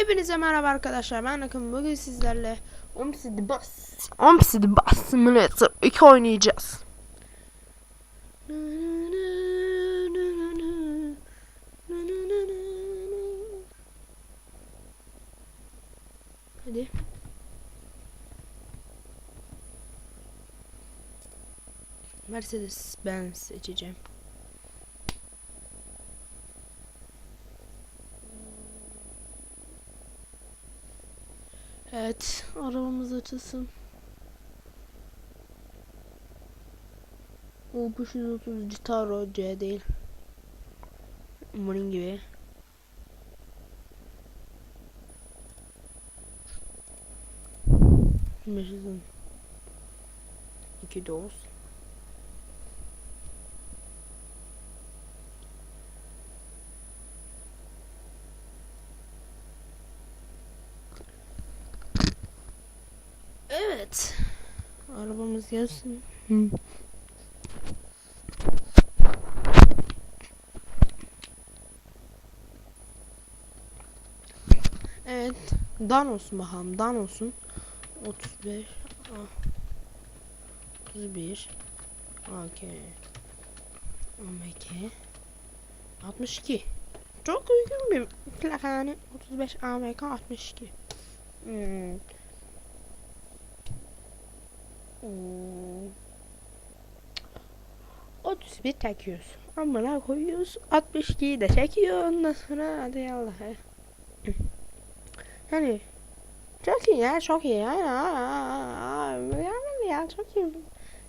Hepinize merhaba arkadaşlar. Ben Akın. Bugün sizlerle Omsid Bus Omsid Bus Simulator 2 oynayacağız. Hadi. Mercedes ben seçeceğim. Evet, arabamız açılsın. O 530 Citaro C değil. Bunun gibi. Beşizin. İki doz. Evet. Gelsin. Hı. Evet. Dan olsun bakalım. Dan olsun. 35. ah, 31. AK. AMK. 62. Çok uygun bir plaka yani. 35 AMK 62. Hmm. Hmm. 31 çekiyoruz. Amına koyuyoruz. 62'yi de çekiyor. Ondan sonra hadi Allah. Yani çok iyi ya çok iyi ya. Yani ya çok iyi.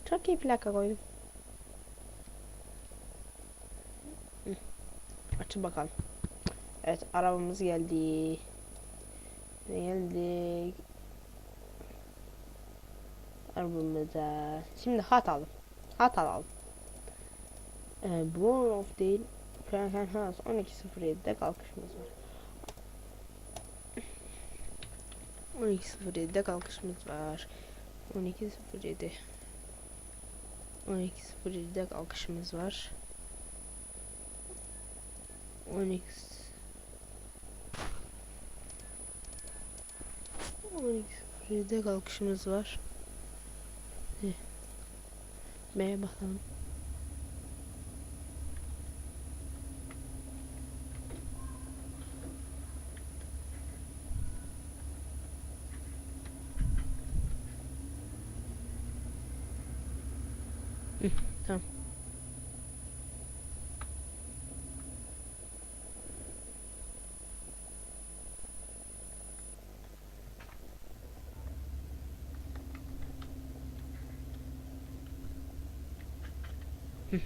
Çok iyi plaka koydum. Açın bakalım. Evet arabamız geldi. Geldik. Arabamıza. Şimdi hat alalım. Hat alalım. Ee, Born of değil. Franken House 12.07'de kalkışımız var. 12.07'de kalkışımız var. 12.07 12.07'de kalkışımız var. 12 12.07'de kalkışımız var. Bakalım. Hı, tamam. Hı.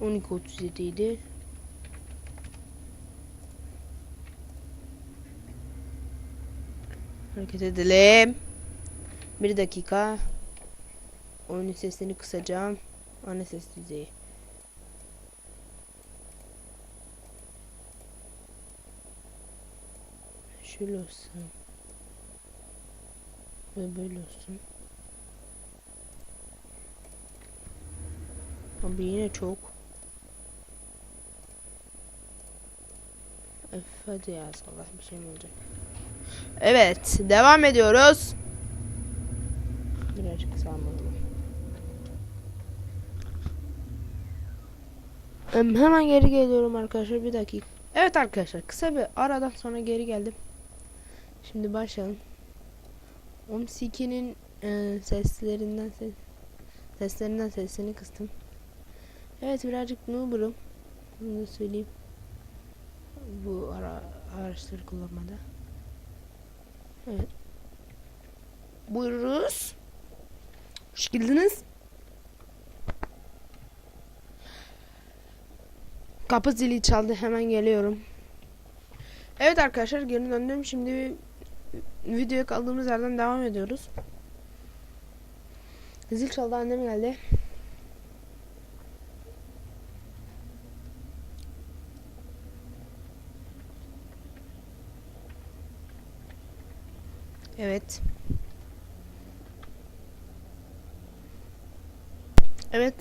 12.37 idi. Hareket edelim. Bir dakika. Oyunun sesini kısacağım. Ana ses düzeyi. Şöyle olsun. Ve böyle olsun. Abi yine çok. Öf hadi ya Allah bir şey mi olacak? Evet devam ediyoruz. Birazcık sağlamalım. Em, Hemen geri geliyorum arkadaşlar bir dakika. Evet arkadaşlar kısa bir aradan sonra geri geldim. Şimdi başlayalım. Omsiki'nin e, seslerinden ses, seslerinden sesini kıstım. Evet birazcık noob'um. Bunu da söyleyeyim. Bu ara, araçları kullanmada. Evet. Buyuruz. Hoş geldiniz. Kapı zili çaldı. Hemen geliyorum. Evet arkadaşlar geri döndüm. Şimdi videoya kaldığımız yerden devam ediyoruz. Zil çaldı. Annem geldi. Evet. Evet.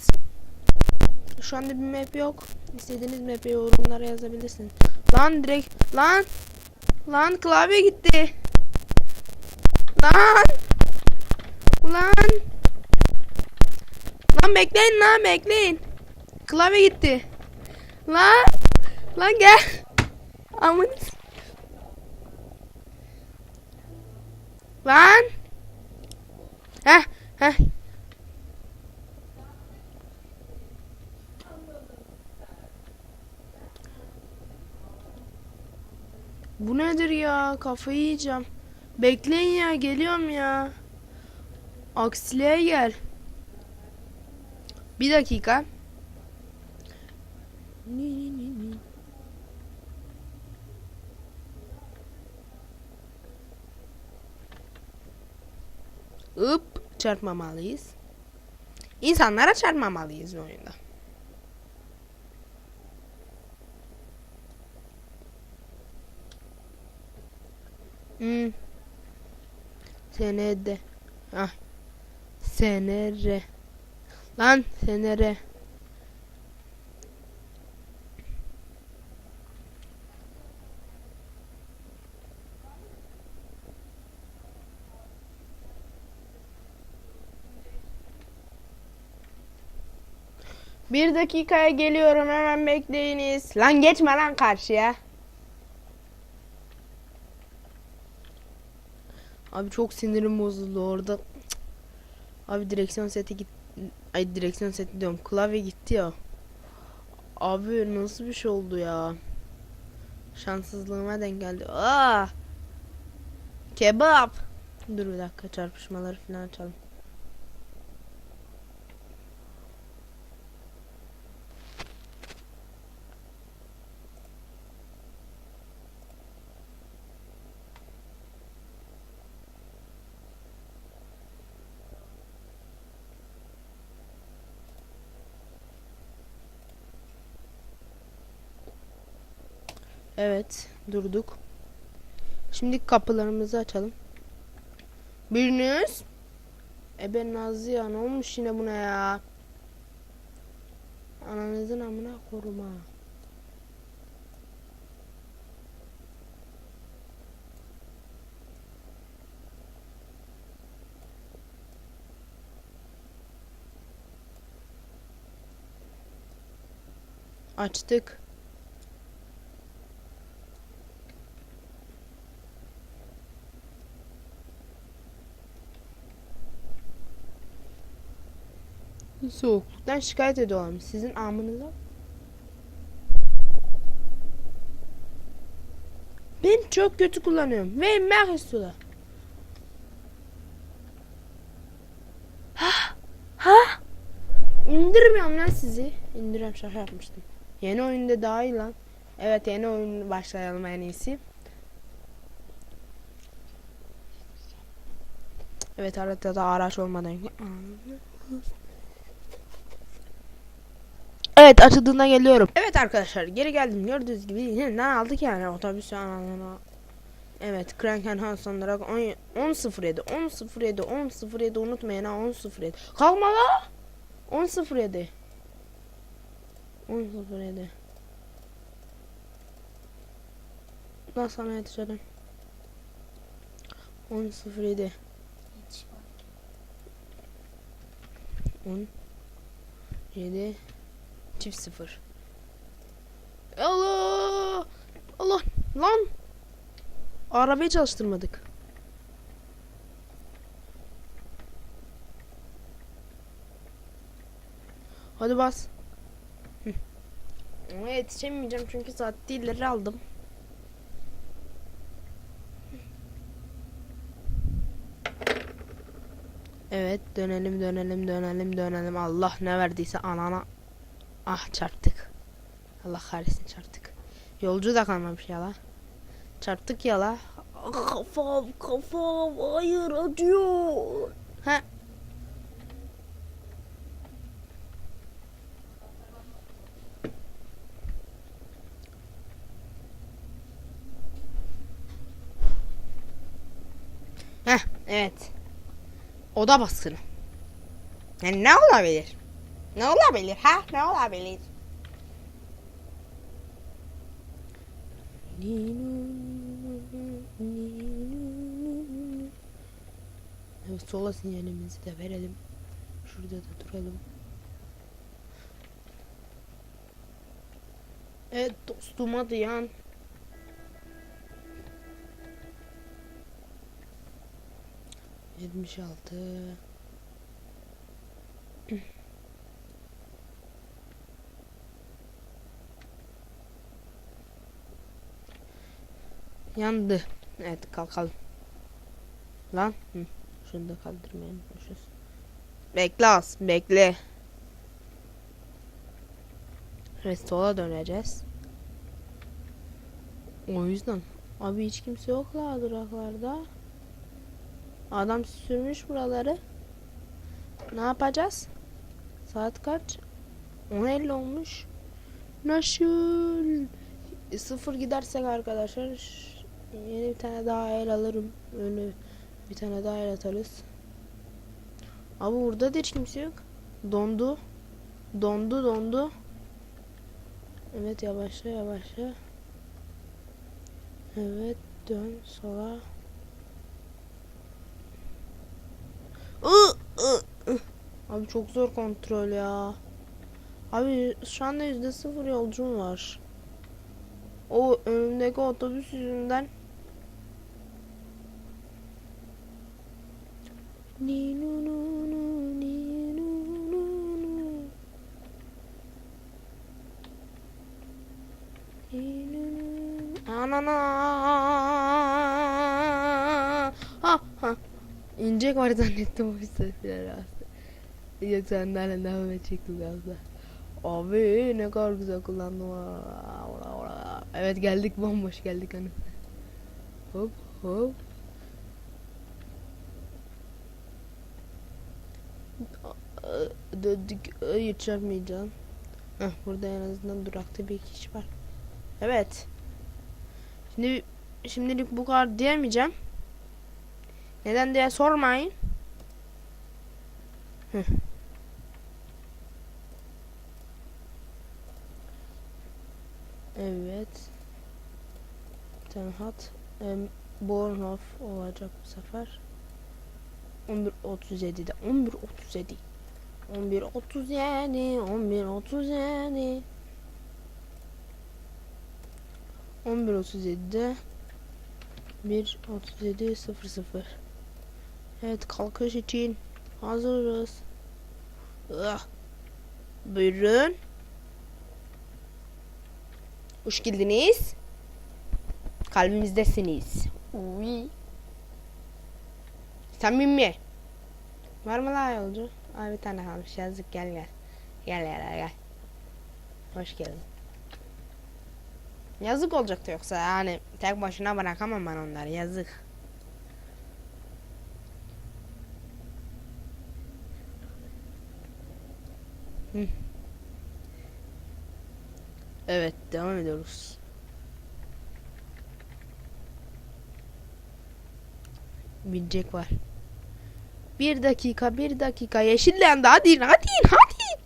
şu anda bir map yok. İstediğiniz map'i yorumlara yazabilirsiniz. Lan direkt lan lan klavye gitti. Lan Ulan Lan bekleyin lan bekleyin. Klavye gitti. Lan lan gel. Aman. Lan. Heh heh. Bu nedir ya? Kafayı yiyeceğim. Bekleyin ya, geliyorum ya. Aksiliğe gel. Bir dakika. Ni, Hop, çarpmamalıyız. İnsanlara çarpmamalıyız bu oyunda. Hmm. Senede. Ah. Senere. Lan senere. Bir dakikaya geliyorum hemen bekleyiniz. Lan geçme lan karşıya. Abi çok sinirim bozuldu orada. Abi direksiyon seti git Ay direksiyon seti diyorum. Klavye gitti ya. Abi nasıl bir şey oldu ya? Şanssızlığıma denk geldi. Aa! Kebap. Dur bir dakika çarpışmaları falan açalım. Evet, durduk. Şimdi kapılarımızı açalım. Biriniz. E ben Nazlı ya ne olmuş yine buna ya? Ananızın amına koruma. Açtık. Soğukluktan şikayet ediyorlar. Sizin amınıza. Ben çok kötü kullanıyorum. Ve mer istiyorlar. Ha? Ha? İndirmiyorum lan sizi. İndiriyorum şaka yapmıştım. Yeni oyunda daha iyi lan. Evet yeni oyun başlayalım en iyisi. Evet haritada araç olmadan. Evet açıldığında geliyorum. Evet arkadaşlar geri geldim. Gördüğünüz gibi yeniden aldık yani? Otobüs anlamına. Evet Kranken Hanson'lara 10.07 10.07 10.07 unutmayın ha 10.07 Kalma la! 10.07 10.07 Nasıl sana yetişelim. 10.07 10 7 Çift sıfır. Allah! Allah! Lan! Arabayı çalıştırmadık. Hadi bas. Hı. Ama yetişemeyeceğim çünkü saat ileri aldım. Evet dönelim dönelim dönelim dönelim Allah ne verdiyse anana Ah çarptık. Allah kahretsin çarptık. Yolcu da kalmamış ya la. Çarptık ya la. Ah, Kafam kafam hayır acıyor. He. Heh evet. Oda baskını. Yani ne olabilir? Ne olabilir ha? Ne olabilir? Evet sola sinyalimizi de verelim. Şurada da duralım. Evet dostum hadi yan. Yetmiş altı. Yandı. Evet kalkalım. Lan. Hı. Şunu da kaldırmayı unutmuşuz. Bekle az. Bekle. Evet sola döneceğiz. O yüzden. Abi hiç kimse yok la duraklarda. Adam sürmüş buraları. Ne yapacağız? Saat kaç? 10.50 olmuş. Nasıl? Sıfır gidersek arkadaşlar yeni bir tane daha el alırım. Öyle bir tane daha el atarız. Abi burada da hiç kimse yok. Dondu. Dondu dondu. Evet yavaşla yavaşla. Evet dön sola. Iı. Abi çok zor kontrol ya. Abi şu anda yüzde sıfır yolcum var. O önümdeki otobüs yüzünden Ni nu nu nu, ni nu nu nu. Ni nu nu. Anana. Ha ha. İnecek var zannettim o sesler aslında. Yok senden devam edecektim galiba. Abi ne kadar güzel kullandım. Evet geldik bomboş geldik hani. Hop hop. Aa, Döndük. Çarpmayacağım. Heh, burada en azından durakta bir kişi var. Evet. Şimdi şimdilik bu kadar diyemeyeceğim. Neden diye sormayın. Heh. Evet. Ten hat. Em, Bornhof olacak bu sefer. 11.37'de. 11.37. 11.37. 11.37. 11.37'de 1.37.00 Evet kalkış için hazırız. Ah. Buyurun. Hoş geldiniz. Kalbimizdesiniz. Uy. Samimi. Var mı la yolcu? Ay bir tane kalmış yazık gel gel. Gel gel gel. Hoş geldin. Yazık olacaktı yoksa yani tek başına bırakamam ben onları yazık. Evet devam ediyoruz. Binecek var. Bir dakika bir dakika yeşillendi hadi hadi hadi.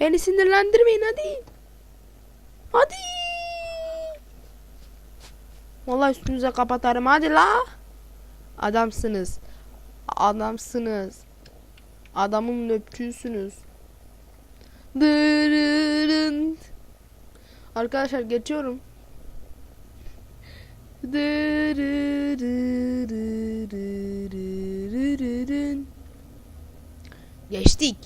Beni sinirlendirmeyin hadi. Hadi. Vallahi üstünüze kapatarım hadi la. Adamsınız. Adamsınız. Adamın öpçüsünüz. Dırırın. Arkadaşlar geçiyorum. Dırırırırırırırın. Geçtik.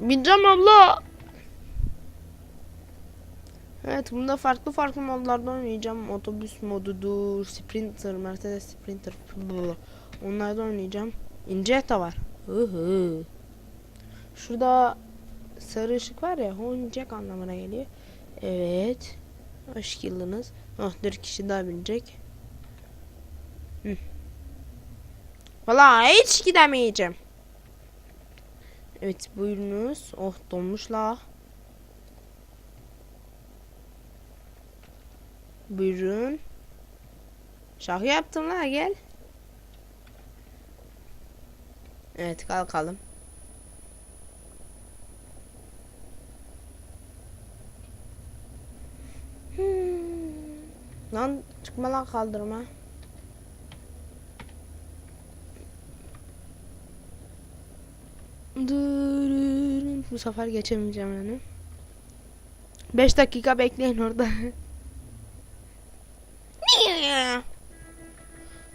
Bineceğim abla. Evet bunda farklı farklı modlarda oynayacağım. Otobüs modudur, Sprinter, Mercedes Sprinter. Onlarda oynayacağım. İnecek de var. Şurada sarı ışık var ya o inecek anlamına geliyor. Evet. Hoş geldiniz. Oh dört kişi daha binecek. Valla hiç gidemeyeceğim. Evet buyurunuz. Oh donmuş la. Buyurun. Şaka yaptım la gel. Evet kalkalım. Hmm. Lan çıkma lan kaldırma. Bu sefer geçemeyeceğim yani. 5 dakika bekleyin orada.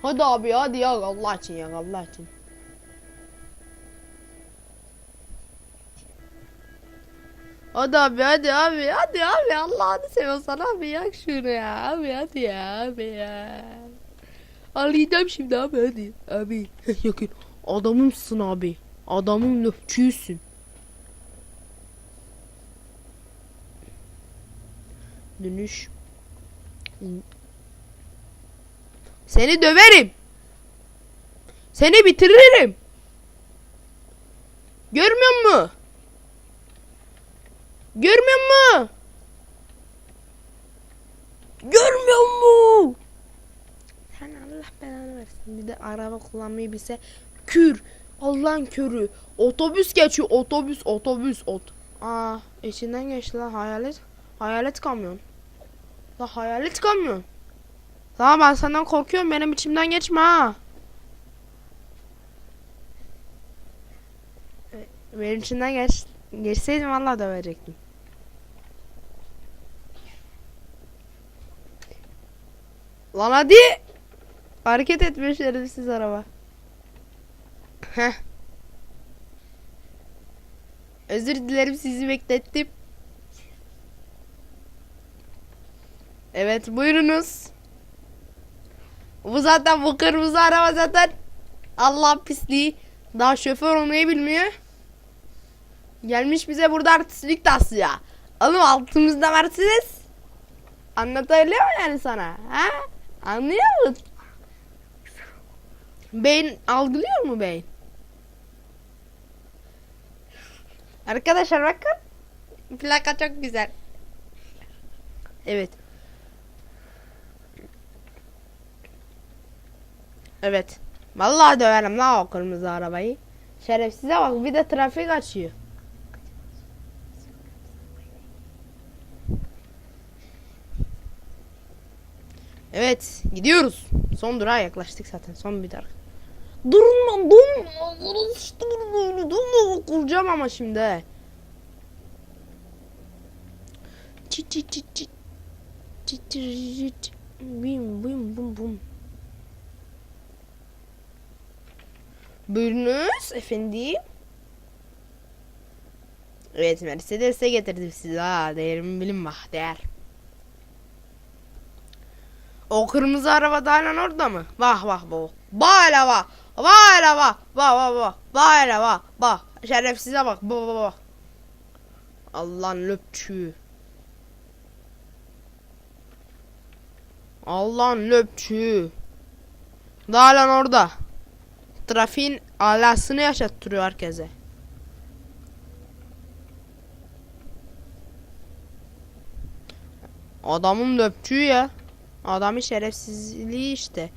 hadi abi hadi ya Allah için ya Allah için. Hadi abi hadi abi hadi abi Allah'ını seviyorsan abi yak şunu ya abi hadi ya abi ya. Ağlayacağım şimdi abi hadi abi. Yakın adamımsın abi. Adamın löpçüsün. Dönüş. Seni döverim. Seni bitiririm. Görmüyor musun? Görmüyor musun? Görmüyor musun? Sen Allah belanı versin. Bir de araba kullanmayı bilse kür. Allah'ın körü. Otobüs geçiyor. Otobüs, otobüs, ot. Aa, içinden geçti lan hayalet. Hayalet kamyon. La hayalet kamyon. Tamam ben senden korkuyorum. Benim içimden geçme ha. Benim içinden geç, geçseydim vallahi dövecektim. Lan hadi. Hareket etmiş şerefsiz araba. Heh. Özür dilerim sizi beklettim. Evet buyurunuz. Bu zaten bu kırmızı araba zaten Allah pisliği. Daha şoför olmayı bilmiyor. Gelmiş bize burada artistlik taslıyor. Oğlum altımızda Mercedes. Anlatabiliyor mu yani sana? Ha? Anlıyor musun? Beyin algılıyor mu beyin? Arkadaşlar bakın. Plaka çok güzel. Evet. Evet. Vallahi döverim la o kırmızı arabayı. Şerefsize bak bir de trafik açıyor. Evet gidiyoruz. Son durağa yaklaştık zaten. Son bir durak. Durun lan durun. İşte durun böyle. Durun kuracağım ama şimdi. Çit çit çit çit. Çit çit çit. Bim bim bum bum. Buyurunuz efendim. Evet Mercedes'e getirdim sizi ha. Değerimi bilin bak değer. O kırmızı araba da hala orada mı? Bak bak bu. Bak. Bak bak bak. Böyle bak. Bak. Şerefsize bak. Bak bak bak. Allah'ın löpçüğü. Allah'ın löpçüğü. Daha lan orada. Trafiğin alasını yaşattırıyor herkese. Adamın löpçüğü ya. Adamın şerefsizliği işte.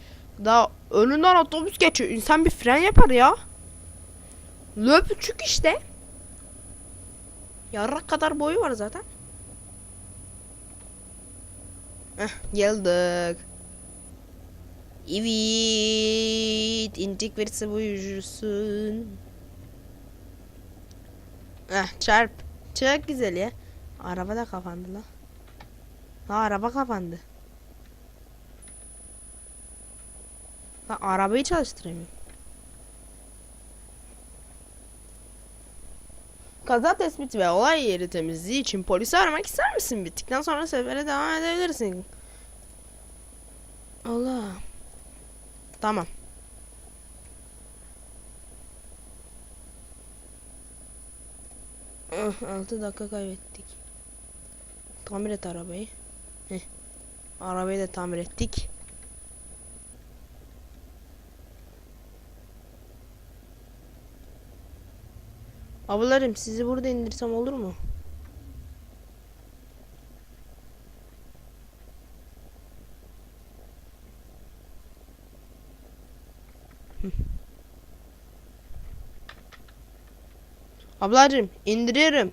Daha önünden otobüs geçiyor. İnsan bir fren yapar ya. Löpçük işte. Yarrak kadar boyu var zaten. Heh, geldik. Evet. İncik verisi buyursun. Heh, çarp. Çok güzel ya. Araba da kapandı la. La araba kapandı. La arabayı çalıştıramıyorum. Kaza tespiti ve olay yeri temizliği için polisi aramak ister misin? Bittikten sonra sefere devam edebilirsin. Allah. Tamam. Ah, 6 dakika kaybettik. Tamir et arabayı. Heh. Arabayı da tamir ettik. Ablalarım sizi burada indirsem olur mu? Ablacım indiriyorum.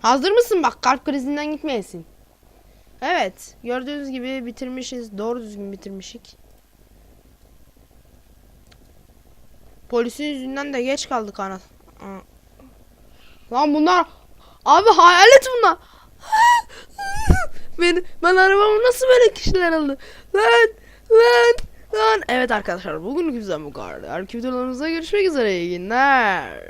Hazır mısın bak kalp krizinden gitmeyesin. Evet gördüğünüz gibi bitirmişiz. Doğru düzgün bitirmişik. Polisin yüzünden de geç kaldık ana. Lan bunlar abi hayalet bunlar. ben, ben arabamı nasıl böyle kişiler aldı? Lan lan lan. Evet arkadaşlar bugün güzel bu kadar. Erkek videolarımızda görüşmek üzere. İyi günler.